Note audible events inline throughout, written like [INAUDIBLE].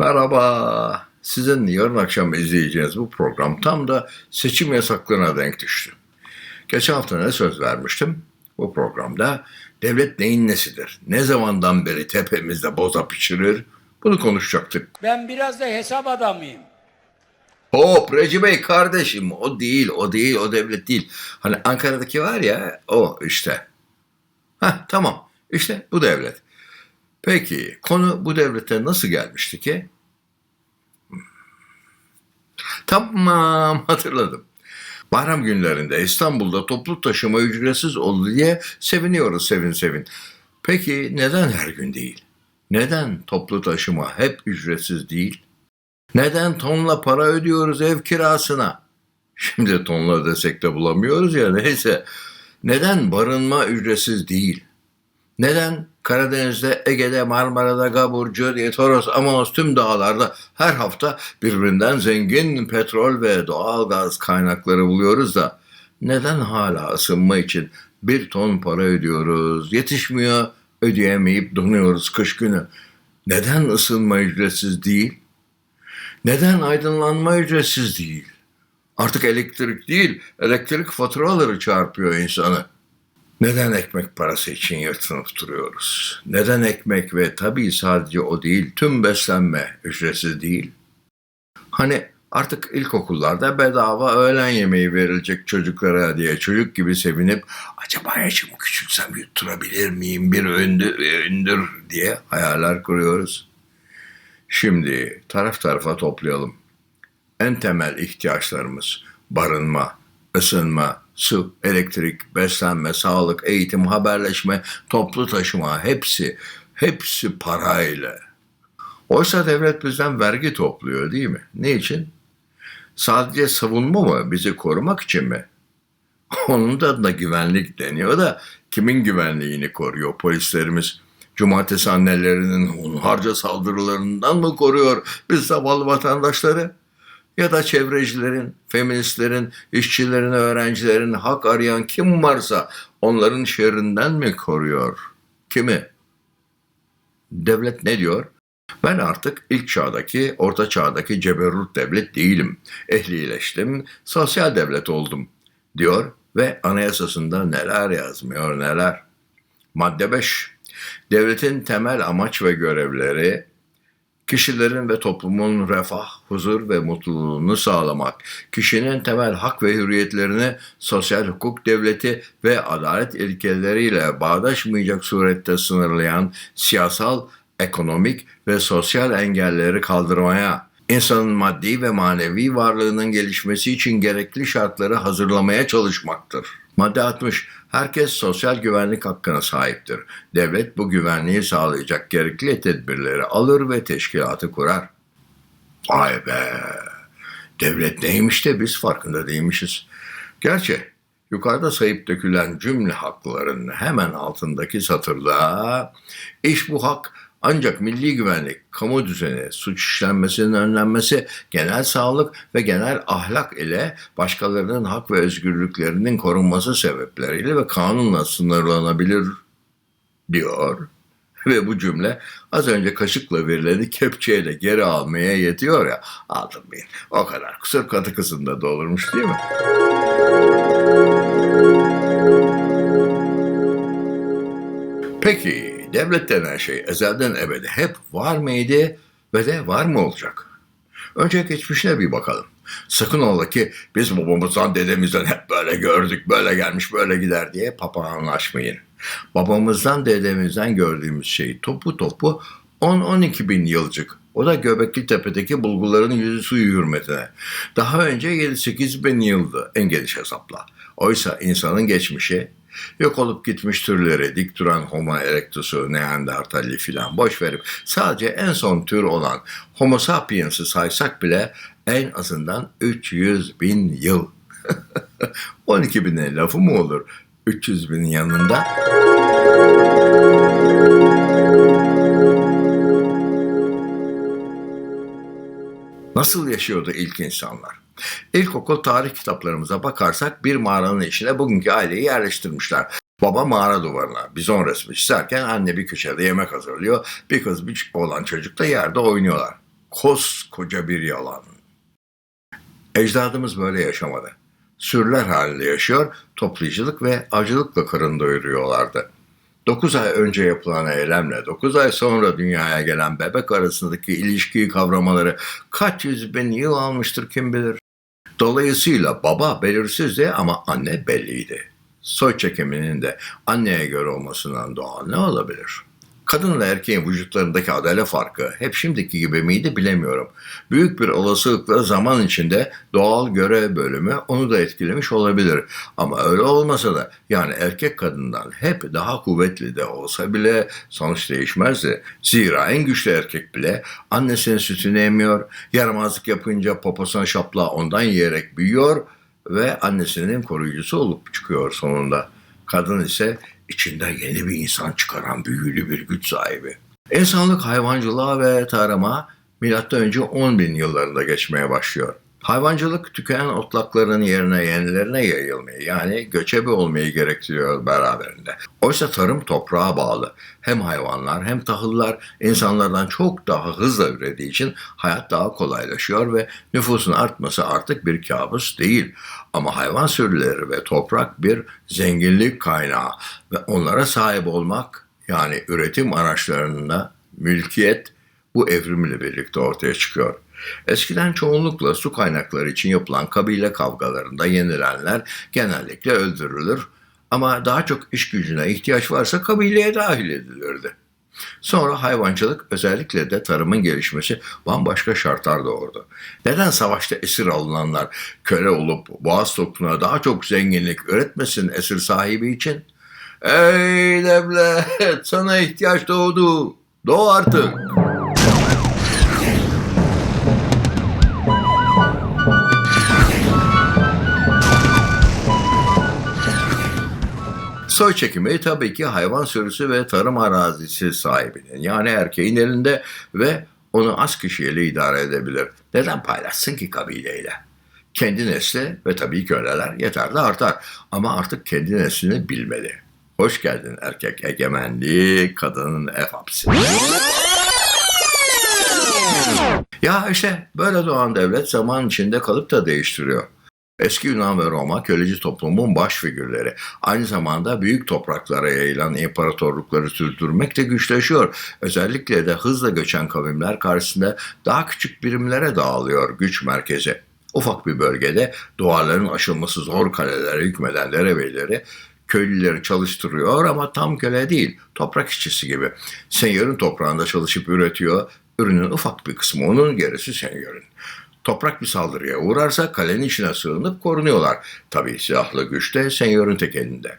Merhaba. Sizin yarın akşam izleyeceğiniz bu program tam da seçim yasaklığına denk düştü. Geçen hafta ne söz vermiştim? Bu programda devlet neyin nesidir? Ne zamandan beri tepemizde boza pişirir? Bunu konuşacaktık. Ben biraz da hesap adamıyım. Hop Recep Bey kardeşim o değil o değil o devlet değil. Hani Ankara'daki var ya o işte. Heh tamam işte bu devlet. Peki konu bu devlete nasıl gelmişti ki? Tamam [LAUGHS] hatırladım. Bayram günlerinde İstanbul'da toplu taşıma ücretsiz oldu diye seviniyoruz sevin sevin. Peki neden her gün değil? Neden toplu taşıma hep ücretsiz değil? Neden tonla para ödüyoruz ev kirasına? Şimdi tonla ödesek de bulamıyoruz ya neyse. Neden barınma ücretsiz değil? Neden Karadeniz'de, Ege'de, Marmara'da, Gabur, Cöriye, Toros, Amanos tüm dağlarda her hafta birbirinden zengin petrol ve doğal gaz kaynakları buluyoruz da neden hala ısınma için bir ton para ödüyoruz, yetişmiyor, ödeyemeyip donuyoruz kış günü. Neden ısınma ücretsiz değil? Neden aydınlanma ücretsiz değil? Artık elektrik değil, elektrik faturaları çarpıyor insanı. Neden ekmek parası için yırtınıp duruyoruz? Neden ekmek ve tabii sadece o değil, tüm beslenme ücretsiz değil? Hani artık ilkokullarda bedava öğlen yemeği verilecek çocuklara diye çocuk gibi sevinip acaba yaşımı küçülsem yutturabilir miyim bir öndür, öndür diye hayaller kuruyoruz. Şimdi taraf tarafa toplayalım. En temel ihtiyaçlarımız barınma, ısınma, su, elektrik, beslenme, sağlık, eğitim, haberleşme, toplu taşıma hepsi, hepsi parayla. Oysa devlet bizden vergi topluyor değil mi? Ne için? Sadece savunma mı? Bizi korumak için mi? Onun da adına güvenlik deniyor da kimin güvenliğini koruyor polislerimiz? Cumartesi annelerinin hunharca saldırılarından mı koruyor biz zavallı vatandaşları? Ya da çevrecilerin, feministlerin, işçilerin, öğrencilerin hak arayan kim varsa onların şerrinden mi koruyor? Kimi? Devlet ne diyor? Ben artık ilk çağdaki, orta çağdaki ceberrut devlet değilim. Ehlileştim, sosyal devlet oldum diyor ve anayasasında neler yazmıyor neler. Madde 5. Devletin temel amaç ve görevleri kişilerin ve toplumun refah, huzur ve mutluluğunu sağlamak, kişinin temel hak ve hürriyetlerini sosyal hukuk devleti ve adalet ilkeleriyle bağdaşmayacak surette sınırlayan siyasal, ekonomik ve sosyal engelleri kaldırmaya, insanın maddi ve manevi varlığının gelişmesi için gerekli şartları hazırlamaya çalışmaktır. Madde 60. Herkes sosyal güvenlik hakkına sahiptir. Devlet bu güvenliği sağlayacak gerekli tedbirleri alır ve teşkilatı kurar. Vay be! Devlet neymiş de biz farkında değilmişiz. Gerçi yukarıda sayıp dökülen cümle hakların hemen altındaki satırda iş bu hak ancak milli güvenlik, kamu düzeni, suç işlenmesinin önlenmesi, genel sağlık ve genel ahlak ile başkalarının hak ve özgürlüklerinin korunması sebepleriyle ve kanunla sınırlanabilir diyor. Ve bu cümle az önce kaşıkla verileni kepçeyle geri almaya yetiyor ya. Aldırmayın. O kadar kusur katı kızında da olurmuş değil mi? Peki devlet denen şey ezelden ebede hep var mıydı ve de var mı olacak? Önce geçmişine bir bakalım. Sakın ola ki biz babamızdan dedemizden hep böyle gördük, böyle gelmiş, böyle gider diye papağanlaşmayın. Babamızdan dedemizden gördüğümüz şey topu topu 10-12 bin yılcık. O da Göbekli Tepe'deki bulguların yüzü suyu hürmetine. Daha önce 7-8 bin yıldı en geniş hesapla. Oysa insanın geçmişi Yok olup gitmiş türleri, dik duran Homo erectus'u, Neandertal'i filan boş verip sadece en son tür olan Homo sapiens'i saysak bile en azından 300 bin yıl. [LAUGHS] 12 bine lafı mı olur 300 binin yanında? Nasıl yaşıyordu ilk insanlar? İlkokul tarih kitaplarımıza bakarsak bir mağaranın içine bugünkü aileyi yerleştirmişler. Baba mağara duvarına bizon resmi çizerken anne bir köşede yemek hazırlıyor. Bir kız bir olan çocuk da yerde oynuyorlar. Koskoca bir yalan. Ecdadımız böyle yaşamadı. Sürüler halinde yaşıyor, toplayıcılık ve acılıkla karın doyuruyorlardı. 9 ay önce yapılan eylemle 9 ay sonra dünyaya gelen bebek arasındaki ilişkiyi kavramaları kaç yüz bin yıl almıştır kim bilir. Dolayısıyla baba belirsizdi ama anne belliydi. Soy çekiminin de anneye göre olmasından doğal ne olabilir? Kadınla erkeğin vücutlarındaki adalet farkı hep şimdiki gibi miydi bilemiyorum. Büyük bir olasılıkla zaman içinde doğal görev bölümü onu da etkilemiş olabilir. Ama öyle olmasa da yani erkek kadından hep daha kuvvetli de olsa bile sonuç değişmezdi. Zira en güçlü erkek bile annesinin sütünü emiyor, yaramazlık yapınca poposuna şapla ondan yiyerek büyüyor ve annesinin koruyucusu olup çıkıyor sonunda. Kadın ise içinden yeni bir insan çıkaran büyülü bir güç sahibi. İnsanlık hayvancılığa ve tarıma M.Ö. 10 bin yıllarında geçmeye başlıyor. Hayvancılık tükenen otlakların yerine yenilerine yayılmayı yani göçebe olmayı gerektiriyor beraberinde. Oysa tarım toprağa bağlı. Hem hayvanlar hem tahıllar insanlardan çok daha hızla ürediği için hayat daha kolaylaşıyor ve nüfusun artması artık bir kabus değil. Ama hayvan sürüleri ve toprak bir zenginlik kaynağı ve onlara sahip olmak yani üretim araçlarında mülkiyet bu evrimle birlikte ortaya çıkıyor. Eskiden çoğunlukla su kaynakları için yapılan kabile kavgalarında yenilenler genellikle öldürülür ama daha çok iş gücüne ihtiyaç varsa kabileye dahil edilirdi. Sonra hayvancılık özellikle de tarımın gelişmesi bambaşka şartlar doğurdu. Neden savaşta esir alınanlar köle olup boğaz topluluğuna daha çok zenginlik üretmesin esir sahibi için? Ey devlet sana ihtiyaç doğdu. Doğ artık. Soy çekimi tabii ki hayvan sürüsü ve tarım arazisi sahibinin yani erkeğin elinde ve onu az kişiyle idare edebilir. Neden paylaşsın ki kabileyle? Kendi nesli ve tabii köleler yeter de artar ama artık kendi neslini bilmeli. Hoş geldin erkek egemenliği, kadının ev. Ya işte böyle doğan devlet zaman içinde kalıp da değiştiriyor. Eski Yunan ve Roma köleci toplumun baş figürleri. Aynı zamanda büyük topraklara yayılan imparatorlukları sürdürmek de güçleşiyor. Özellikle de hızla göçen kavimler karşısında daha küçük birimlere dağılıyor güç merkezi. Ufak bir bölgede duvarların aşılması zor kalelere hükmeden derebeyleri köylüleri çalıştırıyor ama tam köle değil, toprak işçisi gibi. Senyörün toprağında çalışıp üretiyor, ürünün ufak bir kısmı onun, gerisi senyörün. Toprak bir saldırıya uğrarsa kalenin içine sığınıp korunuyorlar. Tabii silahlı güç de senyörün tek elinde.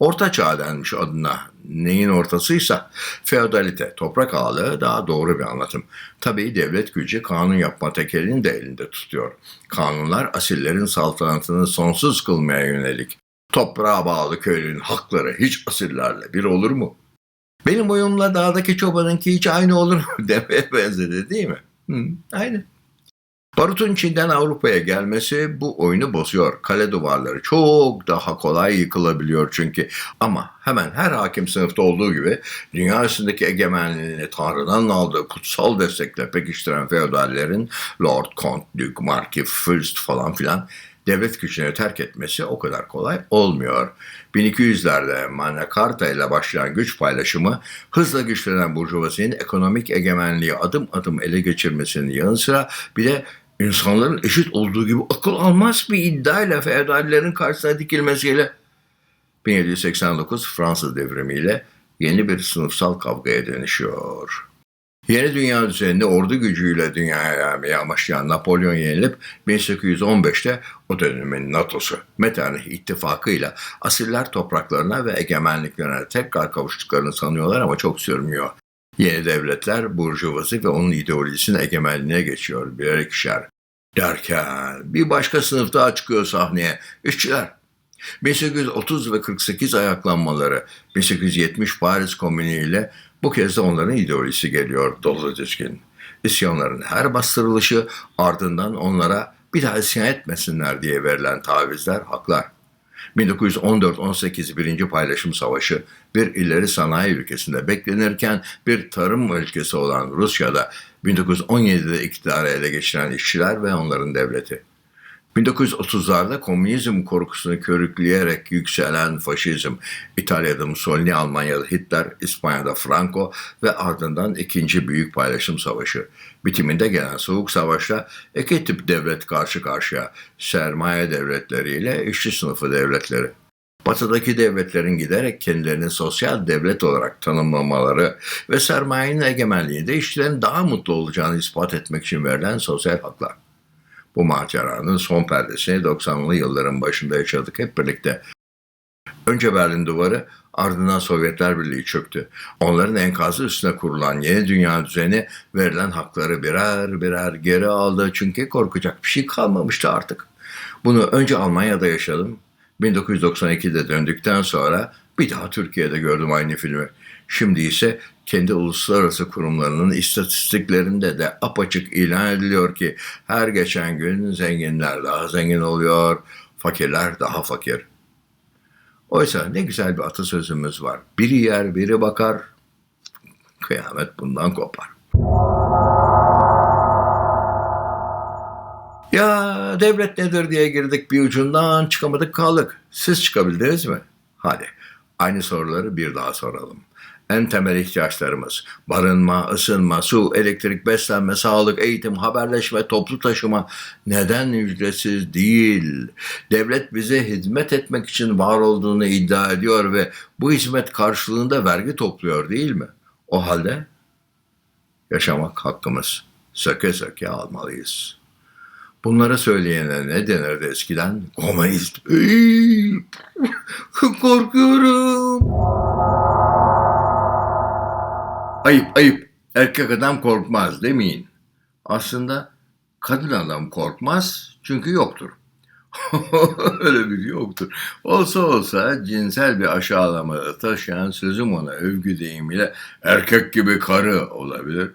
Orta çağ denmiş adına neyin ortasıysa feodalite, toprak ağalığı daha doğru bir anlatım. Tabii devlet gücü kanun yapma tekelini de elinde tutuyor. Kanunlar asillerin saltanatını sonsuz kılmaya yönelik. Toprağa bağlı köylünün hakları hiç asillerle bir olur mu? Benim oyunla dağdaki çobanınki hiç aynı olur mu [LAUGHS] demeye benzedi değil mi? Hı, aynı. Barutun Çin'den Avrupa'ya gelmesi bu oyunu bozuyor. Kale duvarları çok daha kolay yıkılabiliyor çünkü. Ama hemen her hakim sınıfta olduğu gibi dünya üstündeki egemenliğini Tanrı'dan aldığı kutsal destekle pekiştiren feodallerin Lord, Count, Duke, Marquis, Fürst falan filan devlet gücünü terk etmesi o kadar kolay olmuyor. 1200'lerde Magna Carta ile başlayan güç paylaşımı hızla güçlenen burjuvazinin ekonomik egemenliği adım adım ele geçirmesinin yanı sıra bir de insanların eşit olduğu gibi akıl almaz bir iddiayla feodallerin karşısına dikilmesiyle 1789 Fransız devrimiyle yeni bir sınıfsal kavgaya dönüşüyor. Yeni dünya düzenini ordu gücüyle dünyaya yaymayı amaçlayan Napolyon yenilip 1815'te o dönemin NATO'su Metternich ittifakıyla asiller topraklarına ve egemenliklerine tekrar kavuştuklarını sanıyorlar ama çok sürmüyor. Yeni devletler burjuvazi ve onun ideolojisinin egemenliğine geçiyor birer ikişer. Derken bir başka sınıf daha çıkıyor sahneye. İşçiler. 1830 ve 48 ayaklanmaları, 1870 Paris Komünü ile bu kez de onların ideolojisi geliyor dolu dizgin. İsyanların her bastırılışı ardından onlara bir daha isyan etmesinler diye verilen tavizler haklar. 1914-18 birinci paylaşım savaşı bir ileri sanayi ülkesinde beklenirken bir tarım ülkesi olan Rusya'da 1917'de iktidarı ele geçiren işçiler ve onların devleti. 1930'larda komünizm korkusunu körükleyerek yükselen faşizm, İtalya'da Mussolini, Almanya'da Hitler, İspanya'da Franco ve ardından ikinci Büyük Paylaşım Savaşı. Bitiminde gelen Soğuk Savaş'ta iki tip devlet karşı karşıya, sermaye devletleriyle işçi sınıfı devletleri. Batıdaki devletlerin giderek kendilerini sosyal devlet olarak tanımlamaları ve sermayenin egemenliğinde işçilerin daha mutlu olacağını ispat etmek için verilen sosyal haklar. Bu maceranın son perdesini 90'lı yılların başında yaşadık hep birlikte. Önce Berlin Duvarı, ardından Sovyetler Birliği çöktü. Onların enkazı üstüne kurulan yeni dünya düzeni verilen hakları birer birer geri aldı çünkü korkacak bir şey kalmamıştı artık. Bunu önce Almanya'da yaşadım. 1992'de döndükten sonra bir daha Türkiye'de gördüm aynı filmi. Şimdi ise kendi uluslararası kurumlarının istatistiklerinde de apaçık ilan ediliyor ki her geçen gün zenginler daha zengin oluyor, fakirler daha fakir. Oysa ne güzel bir atasözümüz var. Biri yer biri bakar, kıyamet bundan kopar. Ya devlet nedir diye girdik bir ucundan çıkamadık kaldık. Siz çıkabildiniz mi? Hadi aynı soruları bir daha soralım. En temel ihtiyaçlarımız barınma, ısınma, su, elektrik, beslenme, sağlık, eğitim, haberleşme, toplu taşıma neden ücretsiz değil? Devlet bize hizmet etmek için var olduğunu iddia ediyor ve bu hizmet karşılığında vergi topluyor değil mi? O halde yaşamak hakkımız. Söke söke almalıyız. Bunları söyleyene ne denirdi eskiden? Komünist. [LAUGHS] Korkuyorum. Ayıp ayıp. Erkek adam korkmaz demeyin. Aslında kadın adam korkmaz çünkü yoktur. [LAUGHS] Öyle bir yoktur. Olsa olsa cinsel bir aşağılama taşıyan sözüm ona övgü deyimiyle erkek gibi karı olabilir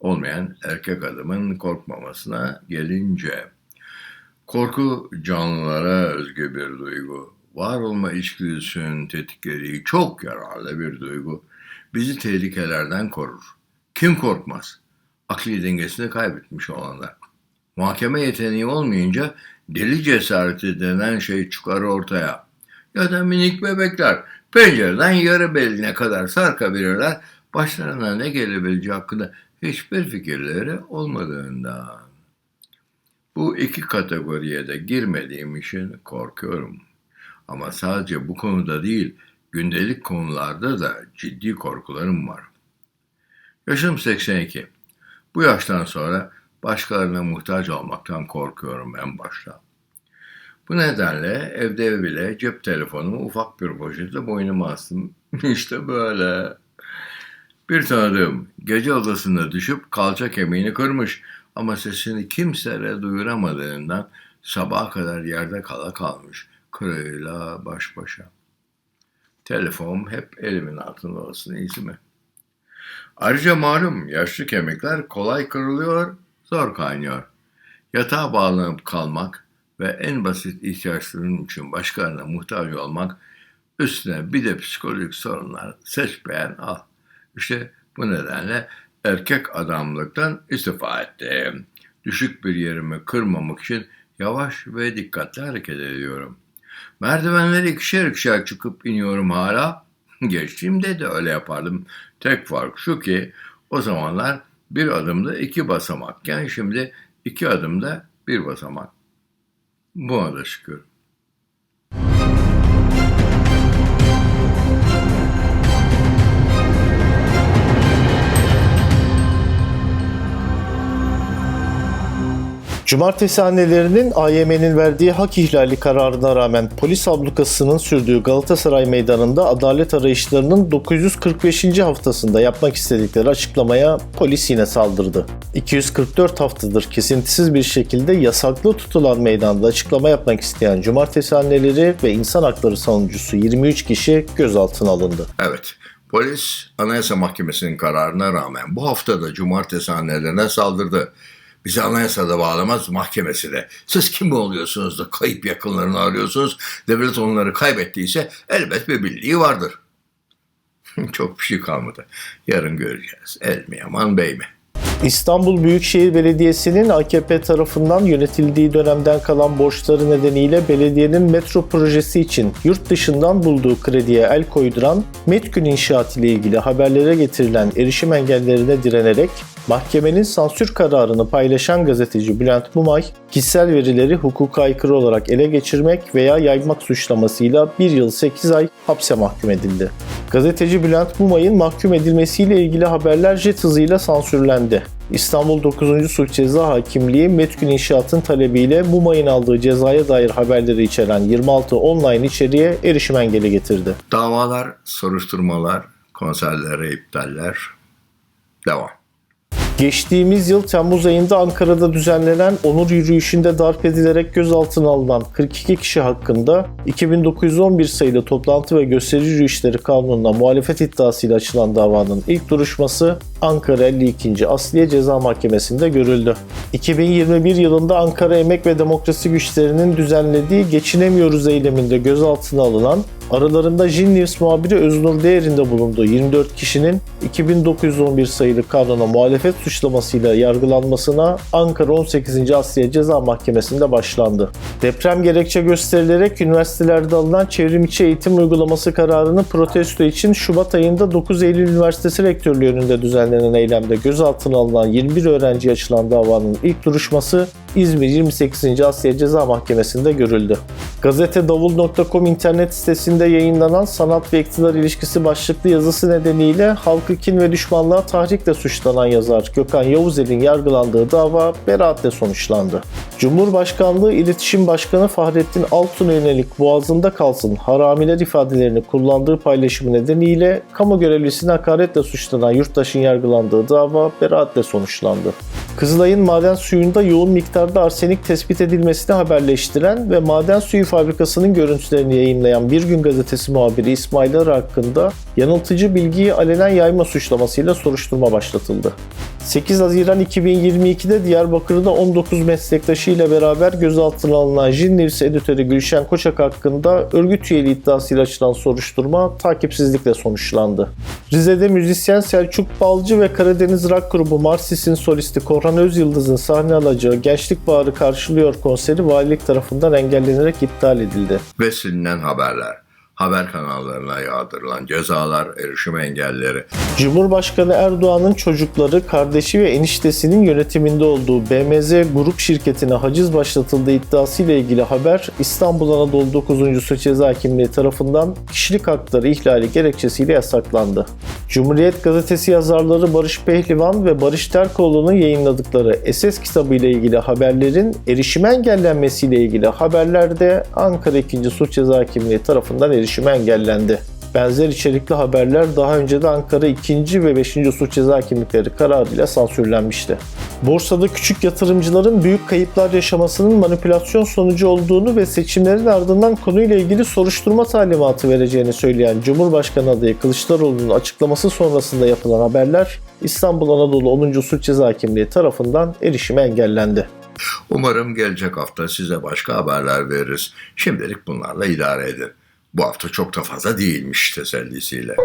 olmayan erkek adamın korkmamasına gelince. Korku canlılara özgü bir duygu. Var olma içgüdüsünün tetiklediği çok yararlı bir duygu. Bizi tehlikelerden korur. Kim korkmaz? Akli dengesini kaybetmiş olanlar. Muhakeme yeteneği olmayınca deli cesareti denen şey çıkar ortaya. Ya da minik bebekler pencereden yarı beline kadar sarkabilirler. Başlarına ne gelebileceği hakkında hiçbir fikirleri olmadığından. Bu iki kategoriye de girmediğim için korkuyorum. Ama sadece bu konuda değil, gündelik konularda da ciddi korkularım var. Yaşım 82. Bu yaştan sonra başkalarına muhtaç olmaktan korkuyorum en başta. Bu nedenle evde bile cep telefonumu ufak bir poşetle boynuma astım. [LAUGHS] İşte böyle. Bir tanıdığım gece odasında düşüp kalça kemiğini kırmış ama sesini kimseye duyuramadığından sabaha kadar yerde kala kalmış kırığıyla baş başa. Telefon hep elimin altında olsun iyisi mi? Ayrıca malum yaşlı kemikler kolay kırılıyor, zor kaynıyor. Yatağa bağlanıp kalmak ve en basit ihtiyaçların için başkalarına muhtaç olmak üstüne bir de psikolojik sorunlar seç beğen al. İşte bu nedenle erkek adamlıktan istifa ettim. Düşük bir yerimi kırmamak için yavaş ve dikkatli hareket ediyorum. Merdivenleri ikişer ikişer çıkıp iniyorum hala. [LAUGHS] Geçtiğimde de öyle yapardım. Tek fark şu ki o zamanlar bir adımda iki basamakken şimdi iki adımda bir basamak. Buna da şükür. Cumartesi annelerinin AYM'nin verdiği hak ihlali kararına rağmen polis ablukasının sürdüğü Galatasaray Meydanı'nda adalet arayışlarının 945. haftasında yapmak istedikleri açıklamaya polis yine saldırdı. 244 haftadır kesintisiz bir şekilde yasaklı tutulan meydanda açıklama yapmak isteyen Cumartesi anneleri ve insan hakları savunucusu 23 kişi gözaltına alındı. Evet, polis Anayasa Mahkemesi'nin kararına rağmen bu hafta da cumartesi annelerine saldırdı. Bizi anayasada bağlamaz mahkemesi de. Siz kim oluyorsunuz da kayıp yakınlarını arıyorsunuz? Devlet onları kaybettiyse elbet bir bildiği vardır. [LAUGHS] Çok bir şey kalmadı. Yarın göreceğiz. El mi yaman bey mi? İstanbul Büyükşehir Belediyesi'nin AKP tarafından yönetildiği dönemden kalan borçları nedeniyle belediyenin metro projesi için yurt dışından bulduğu krediye el koyduran Metkün İnşaat ile ilgili haberlere getirilen erişim engellerine direnerek mahkemenin sansür kararını paylaşan gazeteci Bülent Mumay, kişisel verileri hukuka aykırı olarak ele geçirmek veya yaymak suçlamasıyla 1 yıl 8 ay hapse mahkum edildi. Gazeteci Bülent Mumay'ın mahkum edilmesiyle ilgili haberler jet hızıyla sansürlendi. İstanbul 9. Suç Ceza Hakimliği Metkün İnşaat'ın talebiyle Mumay'ın aldığı cezaya dair haberleri içeren 26 online içeriğe erişim engeli getirdi. Davalar, soruşturmalar, konserlere iptaller. Devam. Geçtiğimiz yıl Temmuz ayında Ankara'da düzenlenen onur yürüyüşünde darp edilerek gözaltına alınan 42 kişi hakkında 2911 sayılı toplantı ve gösteri yürüyüşleri kanununa muhalefet iddiasıyla açılan davanın ilk duruşması Ankara 52. Asliye Ceza Mahkemesi'nde görüldü. 2021 yılında Ankara Emek ve Demokrasi Güçleri'nin düzenlediği Geçinemiyoruz eyleminde gözaltına alınan Aralarında Jin News muhabiri Öznur Değer'inde bulunduğu 24 kişinin 2911 sayılı kanuna muhalefet suçlamasıyla yargılanmasına Ankara 18. Asliye Ceza Mahkemesi'nde başlandı. Deprem gerekçe gösterilerek üniversitelerde alınan çevrimiçi eğitim uygulaması kararını protesto için Şubat ayında 9 Eylül Üniversitesi Rektörlüğü önünde düzenlenen eylemde gözaltına alınan 21 öğrenciye açılan davanın ilk duruşması İzmir 28. Asliye Ceza Mahkemesi'nde görüldü. Gazete Davul.com internet sitesinde yayınlanan sanat ve iktidar ilişkisi başlıklı yazısı nedeniyle halkı kin ve düşmanlığa tahrikle suçlanan yazar Gökhan Yavuzel'in yargılandığı dava beraatle sonuçlandı. Cumhurbaşkanlığı İletişim Başkanı Fahrettin Altun'a yönelik boğazında kalsın haramiler ifadelerini kullandığı paylaşımı nedeniyle kamu görevlisine hakaretle suçlanan yurttaşın yargılandığı dava beraatle sonuçlandı. Kızılay'ın maden suyunda yoğun miktarda arsenik tespit edilmesini haberleştiren ve maden suyu fabrikasının görüntülerini yayınlayan Bir Gün Gazetesi muhabiri İsmail Arı hakkında yanıltıcı bilgiyi alenen yayma suçlamasıyla soruşturma başlatıldı. 8 Haziran 2022'de Diyarbakır'da 19 meslektaşı ile beraber gözaltına alınan Jin News editörü Gülşen Koçak hakkında örgüt üyeliği iddiasıyla açılan soruşturma takipsizlikle sonuçlandı. Rize'de müzisyen Selçuk Balcı ve Karadeniz Rock grubu Marsis'in solisti Korhan Özyıldız'ın sahne alacağı Gençlik Bağrı Karşılıyor konseri valilik tarafından engellenerek iptal edildi. Ve haberler. Haber kanallarına yağdırılan cezalar, erişim engelleri, Cumhurbaşkanı Erdoğan'ın çocukları, kardeşi ve eniştesinin yönetiminde olduğu BMZ grup şirketine haciz başlatıldığı iddiasıyla ilgili haber İstanbul Anadolu 9. Suç Ceza Hakimliği tarafından kişilik hakları ihlali gerekçesiyle yasaklandı. Cumhuriyet Gazetesi yazarları Barış Pehlivan ve Barış Terkoğlu'nun yayınladıkları SS kitabı ile ilgili haberlerin erişime engellenmesiyle ilgili haberlerde Ankara 2. Suç Ceza Hakimliği tarafından erişime engellendi. Benzer içerikli haberler daha önce de Ankara 2. ve 5. Suç Ceza Hakimlikleri kararıyla sansürlenmişti. Borsada küçük yatırımcıların büyük kayıplar yaşamasının manipülasyon sonucu olduğunu ve seçimlerin ardından konuyla ilgili soruşturma talimatı vereceğini söyleyen Cumhurbaşkanı adayı Kılıçdaroğlu'nun açıklaması sonrasında yapılan haberler İstanbul Anadolu 10. Suç Ceza Hakimliği tarafından erişime engellendi. Umarım gelecek hafta size başka haberler veririz. Şimdilik bunlarla idare edin. Bu hafta çok da fazla değilmiş tesellisiyle.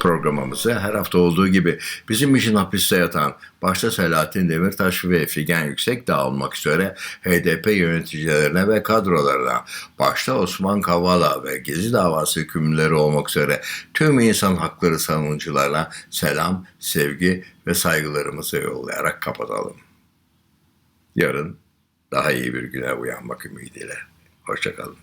Programımızı her hafta olduğu gibi bizim için hapiste yatan başta Selahattin Demirtaş ve Figen Yüksekdağ olmak üzere HDP yöneticilerine ve kadrolarına, başta Osman Kavala ve Gezi davası hükümlüleri olmak üzere tüm insan hakları savunucularına selam, sevgi ve saygılarımızı yollayarak kapatalım. Yarın daha iyi bir güne uyanmak ümidiyle. Hoşçakalın.